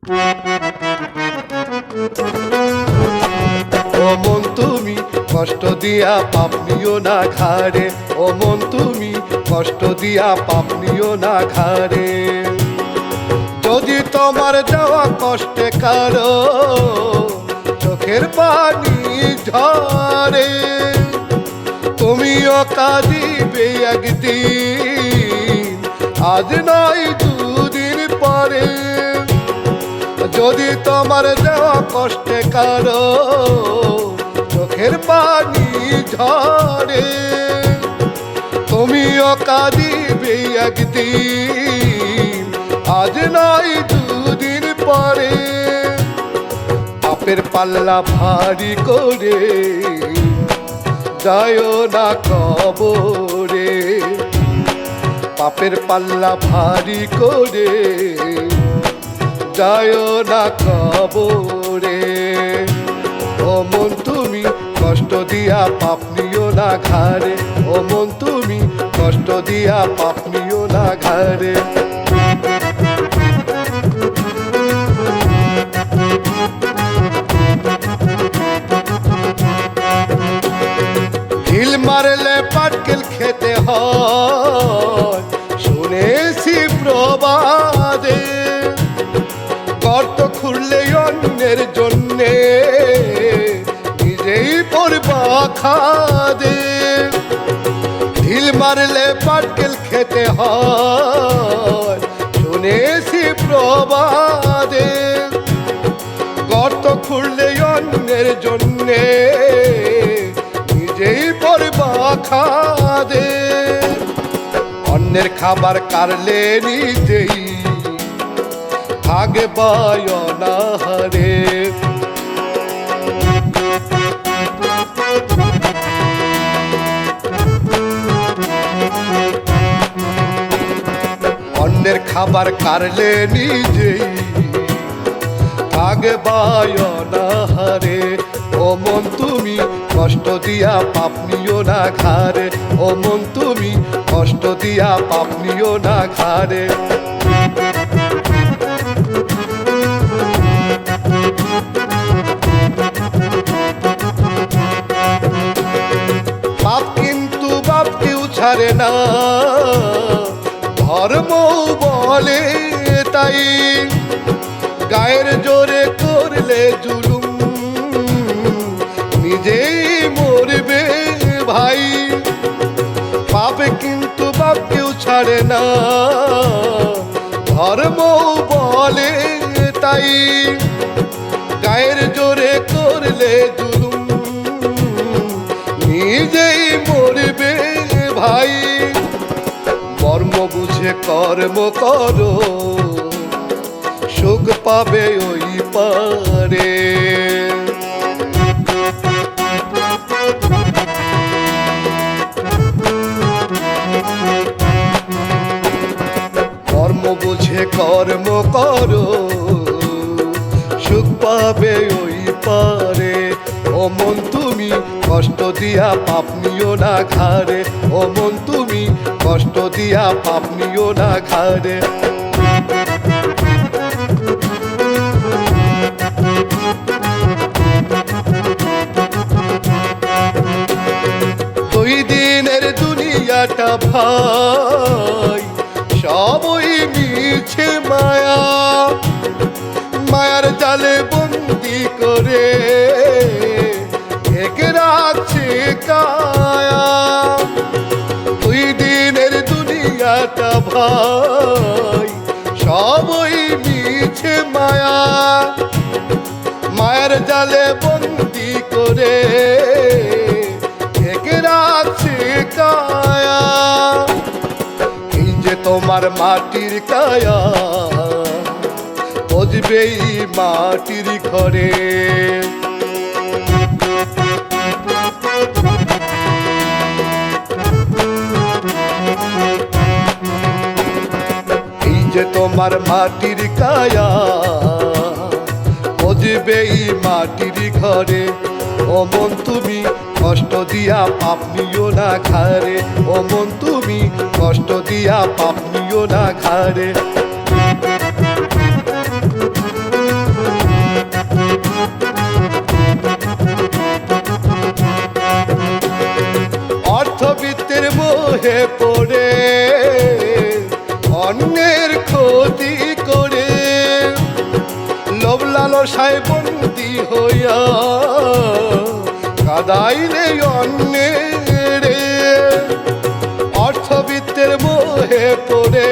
ও মন তুমি কষ্ট দিয়া পাপ নিও না ঘাড়ে। ও মন তুমি কষ্ট দিয়া পাপ নিও না ঘাড়ে। যদি তোমার যাওয়া কষ্টে কারও চোখের পানি ঝরে, তুমিও কাঁদিবে একদিন। আজ নয় দুদিন পরে যদি তোমার দেওয়া কষ্টে কারও চোখের পানি ঝরে, তুমিও কাঁদিবে একদিন, আজ নয় দুদিন পরে। পাপের পাল্লা ভারী করে যায় না কবরে। পাপের পাল্লা ভারী করে যায় না কবরে। ও মন, তুমি কষ্ট দিয়া পাপ নিও না ঘাড়ে। ও মন, তুমি কষ্ট দিয়া পাপ নিও না ঘাড়ে। গর্ত খুললে অন্যের জন্যে। নিজেই পড়বা খাদে ঢিল মারলে পাটকেল খেতে হয়, শুনেছি প্রবাদে। গর্ত খুললে অন্যের জন্যে, নিজেই পড়বা খাদে অন্যের খাবার কারলে নিজেই আগে না হারে। অন্যের খাবার কারলে নিজেই আগে না হারে। ও মন তুমি কষ্ট দিয়া পাপ না ঘাড়ে। ও মন তুমি কষ্ট দিয়া পাপ নিও না ঘাড়ে। ছাড়ে না। ধর্ম বলে তাই গায়ের জোরে করলে জুলুম। নিজেই মরবে ভাই। পাপে কিন্তু বাপ কেউ ছাড়ে না। ধর্ম বলে তাই গায়ের জোরে করলে বুঝে কর্ম করো, সুখ পাবে ওই পারে। কর্ম বুঝে কর্ম করো, সুখ পাবে ওই পারে। ও মন তুমি কষ্ট দিয়া পাপ নিও না ঘাড়ে। ও মন, তুমি কষ্ট দিয়া পাপ নিও না ঘাড়ে। দুই দিনের দুনিয়াটা ভাই, সবই মিছে মায়া। মায়ার জালে বন্দি করে কায়া। দুই দিনের দুনিয়াটা ভাই, সবই মিছে মায়া। মায়ের জালে বন্দি করে রাখছে কায়া। এই তোমার মাটির কায়া, বজবেই মাটির ঘরে। এই যে তোমার মাটির কায়া বজবেই মাটির ঘরে। ও মন তুমি কষ্ট দিয়া পাপনিও না ঘাড়ে। ও মন তুমি কষ্ট দিয়া পাপনিও না ঘাড়ে। লালসায় বন্দি হইয়া কাদাইলে রে। অর্থবিত্তের মোহে পড়ে,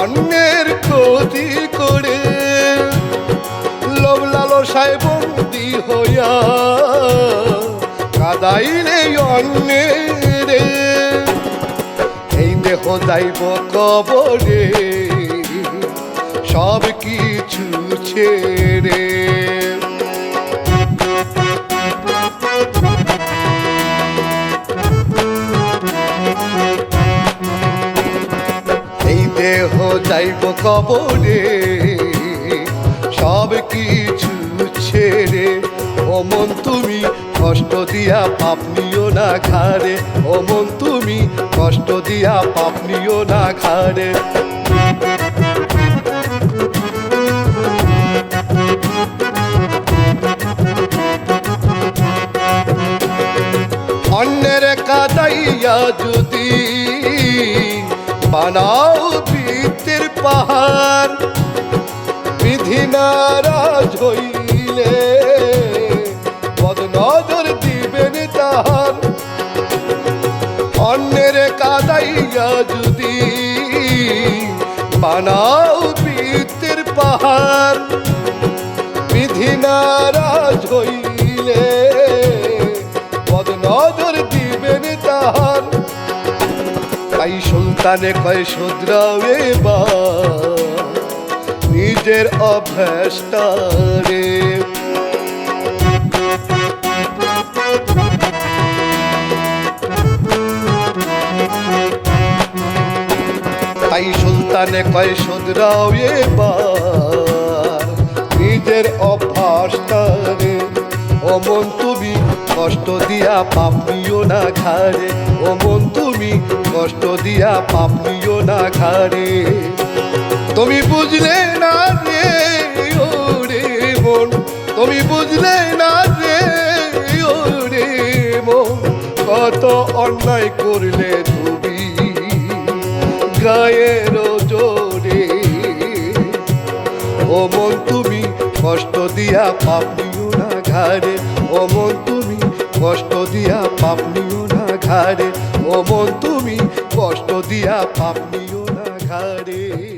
অন্যের ক্ষতি করে। লোভ লালসায় বন্দি হইয়া কাদাইলে রে। এই দেহ যাইব কবরে। সব কিছু ছেড়ে। যাইব কবরে, সব কিছু ছেড়ে। অমন তুমি কষ্ট দিয়া পাপ নিও না ঘাড়ে। অমন তুমি কষ্ট দিয়া পাপ নিও না ঘাড়ে। অন্যের কাদাইয়া যদি বানাও বৃত্তের পাহাড়, বিধি নারাজ হইলে বদনজর দিবেন তাহার। অন্যের কাদাইয়া যদি বানাও তাই সুলতানে কয় শুদ্রাও বা নিজের অভ্যাসটারে তাই সুলতানে কয় শুদ্রাও বা নিজের অভ্যাসটারে অমন তুমি কষ্ট দিয়া পাপ নিও না ঘাড়ে। অমন তুমি কষ্ট দিয়া পাপ নিও না ঘাড়ে। তুমি বুঝলে না রে ওরে মন। তুমি বুঝলে না রে ওরে মন। কত অন্যায় করলে তুমি গায়ের জোরে। ও মন, তুমি কষ্ট দিয়া পাপ নিও না ঘাড়ে। ও মন তুমি কষ্ট দিয়া পাপ নিও না ঘাড়ে। ও মন তুমি কষ্ট দিয়া পাপ নিও না ঘাড়ে।